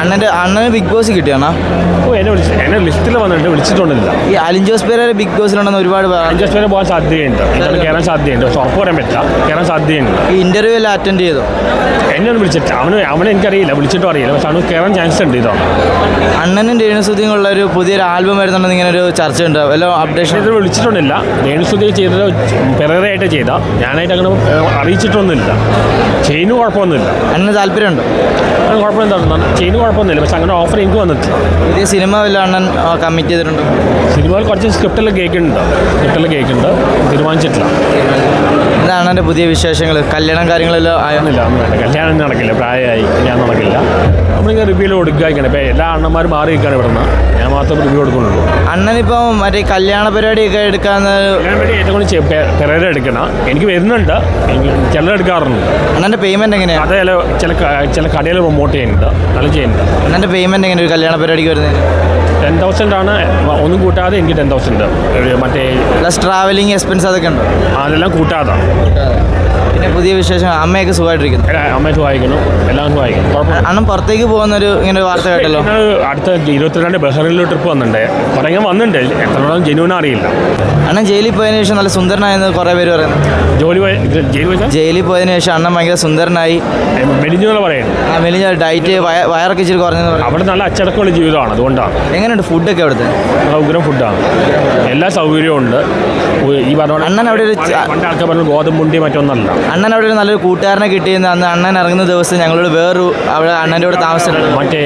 അണ്ണന്റെ അണ്ണന് big boss കിട്ടിയാണോ ഓ എന്നെ വിളിച്ചു എന്നെ ലിസ്റ്റിൽ വന്നിട്ട് വിളിച്ചിട്ടുണ്ടല്ല ഈ അലിൻ ജോസ് പേരെ ബിഗ് ബോസിലുണ്ടെന്ന് ഒരുപാട് പേർ അഞ്ച് പേരെ പോകാൻ സാധ്യതയുണ്ട്. എനിക്ക് കയറാൻ സാധ്യതയുണ്ട്. പക്ഷെ ഉറപ്പ് പറയാൻ പറ്റില്ല. കയറാൻ സാധ്യതയുണ്ട്. ഈ ഇന്റർവ്യൂ എല്ലാം അറ്റൻഡ് ചെയ്തോ? എന്നെ ഒന്ന് വിളിച്ചിട്ട് അവന് അവനെ എനിക്കറിയില്ല. വിളിച്ചിട്ടും അറിയില്ല. പക്ഷെ അവന് കയറാൻ ചാൻസ് ഉണ്ട് ഇതോ. അണ്ണനും രേണുസുദ്ധിയും ഉള്ള ഒരു പുതിയൊരു ആൽബം വരുന്നുണ്ടെന്ന് ഇങ്ങനെ ഒരു ചർച്ച ഉണ്ട്. വല്ല അപ്ഡേഷൻ ഇത് വിളിച്ചിട്ടൊന്നുമില്ല. രേണുസുതി ചെയ്തത് പെറേറയായിട്ട് ചെയ്ത ഞാനായിട്ട് അങ്ങനെ ഏഹ്, അറിയിച്ചിട്ടൊന്നുമില്ല. ചെയിന് കുഴപ്പമൊന്നുമില്ല. അണ്ണന് താല്പര്യമുണ്ടോ? അങ്ങനെ കുഴപ്പമെന്താണ് ചെയിന് കുഴപ്പമൊന്നുമില്ല. പക്ഷെ അങ്ങനെ ഓഫർ എനിക്ക് വന്നിട്ടില്ല പുതിയ സിനിമ വല്ല അണ്ണൻ കമ്മിറ്റ് ചെയ്തിട്ടുണ്ടോ? സിനിമയിൽ കുറച്ച് സ്ക്രിപ്റ്റിൽ കേൾക്കുന്നുണ്ട്. സ്ക്രിപ്റ്റിൽ കേൾക്കുന്നുണ്ട്. തീരുമാനിച്ചിട്ടില്ല. എന്താണ് എന്റെ പുതിയ വിശേഷങ്ങൾ? കല്യാണം കാര്യങ്ങളെല്ലാം ആയൊന്നുമില്ല ഒന്നും വേണ്ട കല്യാണം നടക്കില്ല. പ്രായമായി. ഞാൻ നടക്കില്ല. നമ്മളിങ്ങനെ റിവ്യൂൽ കൊടുക്കുകയാണ് ഇപ്പോൾ എല്ലാ അണ്ണന്മാരും മാറി നിൽക്കുകയാണ് ഇവിടുന്ന്. ഞാൻ മാത്രം റിവ്യൂ കൊടുക്കുന്നുള്ളൂ. അണ്ണനിപ്പോൾ മറ്റേ കല്യാണ പരിപാടിയൊക്കെ എടുക്കാന്ന് ഞാൻ വേണ്ടി ഏറ്റവും കൂടുതൽ പെരേര എടുക്കണം. എനിക്ക് വരുന്നുണ്ട്. ചിലർ എടുക്കാറുണ്ട്. അണ്ണന്റെ പേയ്മെന്റ് എങ്ങനെയാണ് അതെ ചില ചില കടയിൽ പ്രൊമോട്ട് ചെയ്യുന്നുണ്ട്. നല്ല ചെയ്യുന്നുണ്ട്. അണ്ണന്റെ പേയ്മെന്റ് എങ്ങനെ ഒരു കല്യാണ പരിപാടിക്ക് വരുന്നത് ടെൻ തൗസൻഡ് ആണ്. ഒന്നും കൂട്ടാതെ എനിക്ക് ടെൻ തൗസൻഡ് മറ്റേ പ്ലസ് ട്രാവലിംഗ് എക്സ്പെൻസ് അതൊക്കെ ഉണ്ടോ? അതെല്ലാം കൂട്ടാതെ. പിന്നെ പുതിയ വിശേഷം അമ്മയൊക്കെ സുഖമായിട്ടിരിക്കുന്നു. അമ്മയെ സുഖമായിരിക്കുന്നു. എല്ലാം വായിക്കണം കുഴപ്പമില്ല. പുറത്തേക്ക് പോകുന്ന ഒരു ഇങ്ങനെ ഒരു വാർത്ത കേട്ടല്ലോ. ഞങ്ങൾ അടുത്ത ഇരുപത്തിരണ്ട് ബഹ്റിനിൽ ട്രിപ്പ് വന്നിട്ടുണ്ട്. പറയാൻ വന്നിട്ടുണ്ട്. എത്രത്തോളം ജെന്യൂൻ അറിയില്ല. അണ്ണൻ ജയിലിൽ പോയതിനു ശേഷം നല്ല സുന്ദരനായെന്ന് കുറേ പേര് പറയുന്നു. ജോലി പോയി ജയിൽ ജയിലിൽ പോയതിനു ശേഷം അണ്ണൻ ഭയങ്കര സുന്ദരനായി. പറയുന്നത്? ആ മെലിഞ്ഞ ഡയറ്റ് വയറൊക്കെ ഇച്ചിരി കുറഞ്ഞെന്ന് പറയും അവിടെ നല്ല അച്ചടക്കമുള്ള ജീവിതമാണ് അതുകൊണ്ടാണ്. എങ്ങനെയുണ്ട് ഫുഡൊക്കെ അവിടുത്തെ? നല്ല ഉഗ്രം ഫുഡാണ് എല്ലാ സൗകര്യവും ഉണ്ട്. ഈ പറഞ്ഞ അണ്ണൻ അവിടെ ഒരു പണ്ട് ആൾക്കാർ പറഞ്ഞു ഗോതമ്പുണ്ടി മറ്റൊന്നല്ല. അണ്ണൻ അവിടെ ഒരു നല്ലൊരു കൂട്ടുകാരനെ കിട്ടിയെന്ന് അന്ന് അണ്ണൻ ഇറങ്ങുന്ന ദിവസം ഞങ്ങളോട് വേറൊരു അവിടെ അണ്ണന്റെ കൂടെ താമസിച്ചിട്ടുണ്ട് മറ്റേ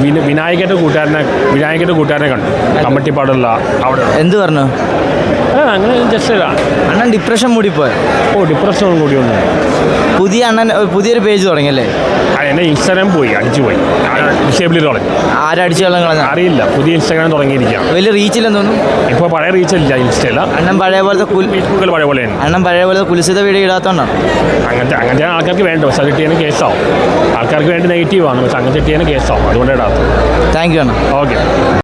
വിന- വിനായകന്റെ കൂട്ടുകാരനെ വിനായകന്റെ കൂട്ടുകാരനെ കണ്ടു. കമ്മട്ടിപ്പാടുള്ള അവിടെ. എന്ത് പറഞ്ഞു? ആ, അങ്ങനെ ജസ്റ്റ് അണ്ണൻ ഡിപ്രഷൻ മൂടിപ്പോയി. ഓ ഡിപ്രഷൻ കൂടി ഒന്നും പുതിയ അണ്ണൻ പുതിയൊരു പേജ് തുടങ്ങിയല്ലേ എന്നെ ഇൻസ്റ്റാഗ്രാം പോയി അടിച്ചു പോയി. ഡിസേബിൾ തുടങ്ങി ആരടിച്ചു വെള്ളം കളഞ്ഞ? അറിയില്ല പുതിയ ഇൻസ്റ്റാഗ്രാം തുടങ്ങിയിരിക്കുകയാണ്. വലിയ റീച്ചില്ലെന്ന് തോന്നുന്നു. ഇപ്പോൾ പഴയ റീച്ചില്ല ഇൻസ്റ്റയില്ല അണ്ണം പഴയ പോലത്തെ കുൽ ഫേസ്ബുക്കിൽ പഴയ പോലെയാണ് അണ്ണം പഴയ പോലത്തെ കുലിസിത വീഡിയോ ഇടാത്തതുകൊണ്ടാണ് അങ്ങനത്തെ അങ്ങനത്തെ ആൾക്കാർക്ക് വേണ്ട പക്ഷെ അത് ഇട്ടിയാണ് കേസാവും. ആൾക്കാർക്ക് വേണ്ടി നെഗറ്റീവാണ് പക്ഷെ അങ്ങനത്തെ ഇട്ടിയാണ് കേസാവും. അതുകൊണ്ട് ഇടാത്തത്. താങ്ക് യു അണ്ണ. ഓക്കെ